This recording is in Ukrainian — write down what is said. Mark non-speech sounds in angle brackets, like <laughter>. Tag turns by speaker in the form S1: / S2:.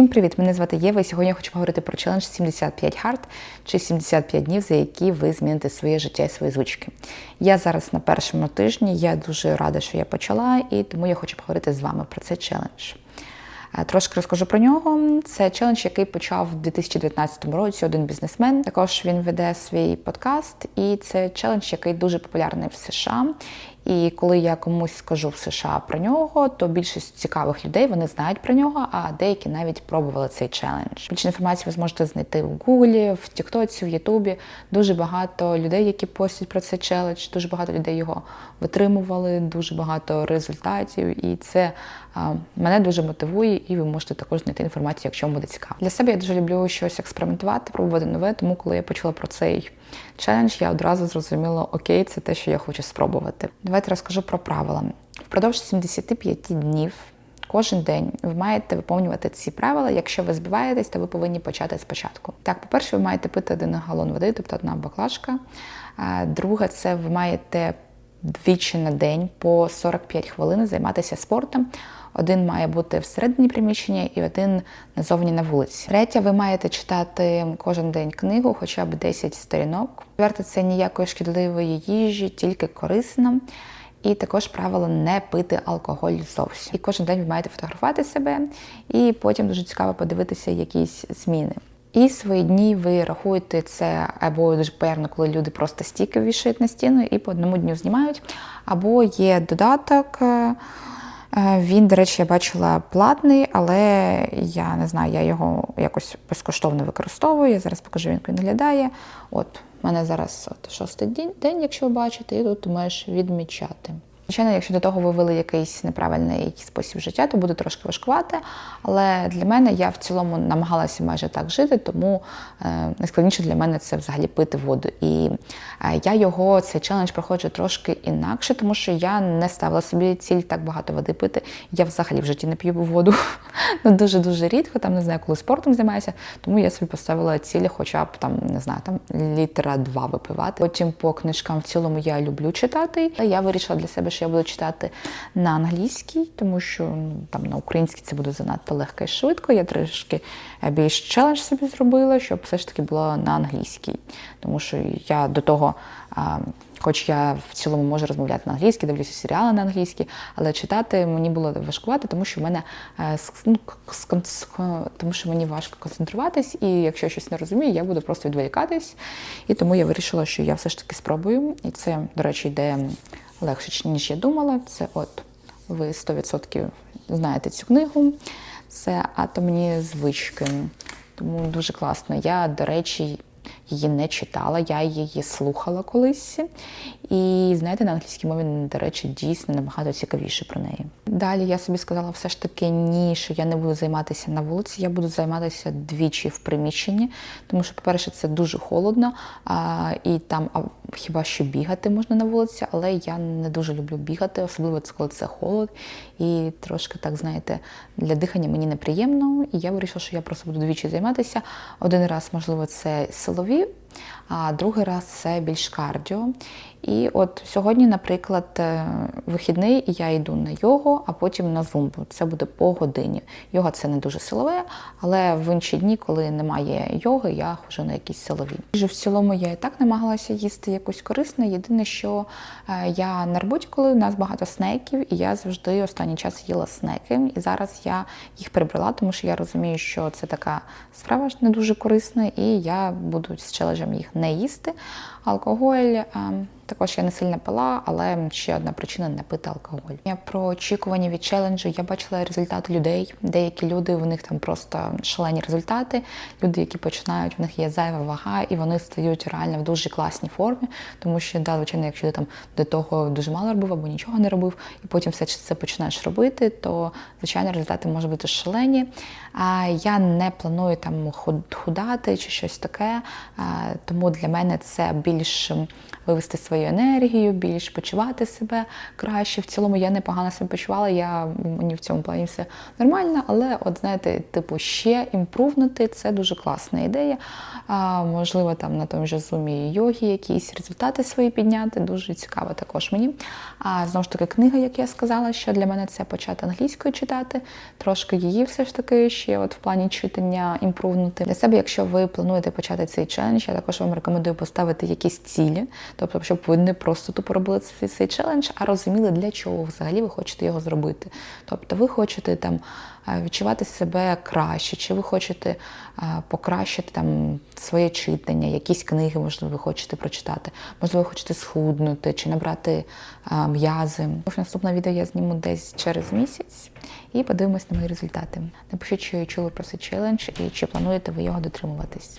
S1: Всім привіт! Мене звати Єва, і сьогодні я хочу поговорити про челендж 75 хард чи 75 днів, за які ви зміните своє життя і свої звички. Я зараз на першому тижні, я дуже рада, що я почала, і тому я хочу поговорити з вами про цей челендж. Е, Трошки розкажу про нього. Це челендж, який почав у 2019 році один бізнесмен. Також він веде свій подкаст, і це челендж, який дуже популярний в США. І коли я комусь скажу в США про нього, то більшість цікавих людей вони знають про нього, а деякі навіть пробували цей челендж. Більше інформації ви зможете знайти в Гуглі, в Тіктоці, в Ютубі. Дуже багато людей, які постять про цей челендж, дуже багато людей його витримували, дуже багато результатів. І це а, мене дуже мотивує, і ви можете також знайти інформацію, якщо вам буде цікаво. Для себе я дуже люблю щось експериментувати, пробувати нове. Тому коли я почула про цей челендж, я одразу зрозуміла, окей, це те, що я хочу спробувати. Давайте розкажу про правила. Впродовж 75 днів. Кожен день ви маєте виповнювати ці правила. Якщо ви збиваєтесь, то ви повинні почати спочатку. Так, по-перше, ви маєте пити один галон води, тобто одна баклажка. Друге, це ви маєте двічі на день по 45 хвилин займатися спортом. Один має бути всередині приміщення і один назовні на вулиці. Третє, ви маєте читати кожен день книгу, хоча б 10 сторінок. Четверте, це ніякої шкідливої їжі, тільки корисна. І також правило не пити алкоголь зовсім. І кожен день ви маєте фотографувати себе, і потім дуже цікаво подивитися якісь зміни. І свої дні ви рахуєте це або дуже популярно, коли люди просто стіки вішають на стіну і по одному дню знімають. Або є додаток. Е, Він, до речі, я бачила платний, але я не знаю, я його якось безкоштовно використовую. Я зараз покажу, як він виглядає. От, у мене зараз от шостий день, якщо ви бачите, і тут маєш відмічати. Звичайно, якщо до того ви вели якийсь неправильний спосіб життя, то буде трошки важкувати. Але для мене я в цілому намагалася майже так жити, тому е, найскладніше для мене це взагалі пити воду. І е, я його цей челендж проходжу трошки інакше, тому що я не ставила собі ціль так багато води пити. Я взагалі в житті не п'ю воду <laughs> ну, дуже дуже рідко, там не знаю, коли спортом займаюся. Тому я собі поставила цілі, хоча б там не знаю, там літра два випивати. Потім по книжкам в цілому я люблю читати. Я вирішила для себе, що я буду читати на англійській, тому що ну, там на українській це буде занадто легко і швидко. Я трішки більш челендж собі зробила, щоб все ж таки було на англійській. Тому що я до того. а, Хоч я в цілому можу розмовляти на англійській, дивлюся серіали на англійській, але читати мені було важкувати, тому що в мене е, ну, тому що мені важко концентруватись, і якщо я щось не розумію, я буду просто відволікатись. І тому я вирішила, що я все ж таки спробую. І це, до речі, йде легше, ніж я думала. Це от ви 100% знаєте цю книгу. Це атомні звички. Тому дуже класно. Я, до речі, її не читала, я її слухала колись. І знаєте, на англійській мові, до речі, дійсно набагато цікавіше про неї. Далі я собі сказала все ж таки ні, що я не буду займатися на вулиці, я буду займатися двічі в приміщенні, тому що, по-перше, це дуже холодно, а, і там а, хіба що бігати можна на вулиці, але я не дуже люблю бігати, особливо коли це холод. І трошки так, знаєте, для дихання мені неприємно. І я вирішила, що я просто буду двічі займатися. Один раз, можливо, це силові, а другий раз це більш кардіо. І от сьогодні, наприклад, е, вихідний, і я йду на йогу, а потім на зумбу. Це буде по годині. Йога це не дуже силове, але в інші дні, коли немає йоги, я ходжу на якісь силові. Вже в цілому я і так намагалася їсти якусь корисне. Єдине, що е, я на роботі, коли у нас багато снеків, і я завжди останній час їла снеки. І зараз я їх прибрала, тому що я розумію, що це така справа не дуже корисна, і я буду з челенджем їх не їсти. Алкоголь. Також я не сильно пила, але ще одна причина не пити алкоголь. Я про очікування від челенджу. Я бачила результати людей. Деякі люди в них там просто шалені результати. Люди, які починають, в них є зайва вага, і вони стають реально в дуже класній формі. Тому що, да, звичайно, якщо ти там до того дуже мало робив або нічого не робив, і потім все це починаєш робити, то звичайно результати можуть бути шалені. А я не планую там худати чи щось таке. Тому для мене це більш вивести свої свою енергію, більш почувати себе краще. В цілому я непогано себе почувала. Я мені в цьому плані все нормально, але от знаєте, типу, ще імпрувнути це дуже класна ідея. А, можливо, там на тому ж зумі йогі якісь результати свої підняти. Дуже цікаво також мені. А знову ж таки, книга, як я сказала, що для мене це почати англійською читати, трошки її все ж таки ще от в плані читання імпрувнути. Для себе, якщо ви плануєте почати цей челендж, я також вам рекомендую поставити якісь цілі, тобто, щоб ви не просто тупо робили цей, челендж, а розуміли, для чого взагалі ви хочете його зробити. Тобто, ви хочете там е, відчувати себе краще, чи ви хочете е, покращити там своє читання, якісь книги, можливо, ви хочете прочитати, можливо, ви хочете схуднути чи набрати е, м'язи. Наступне відео я зніму десь через місяць і подивимось на мої результати. Напишіть, чи чули про цей челендж і чи плануєте ви його дотримуватись.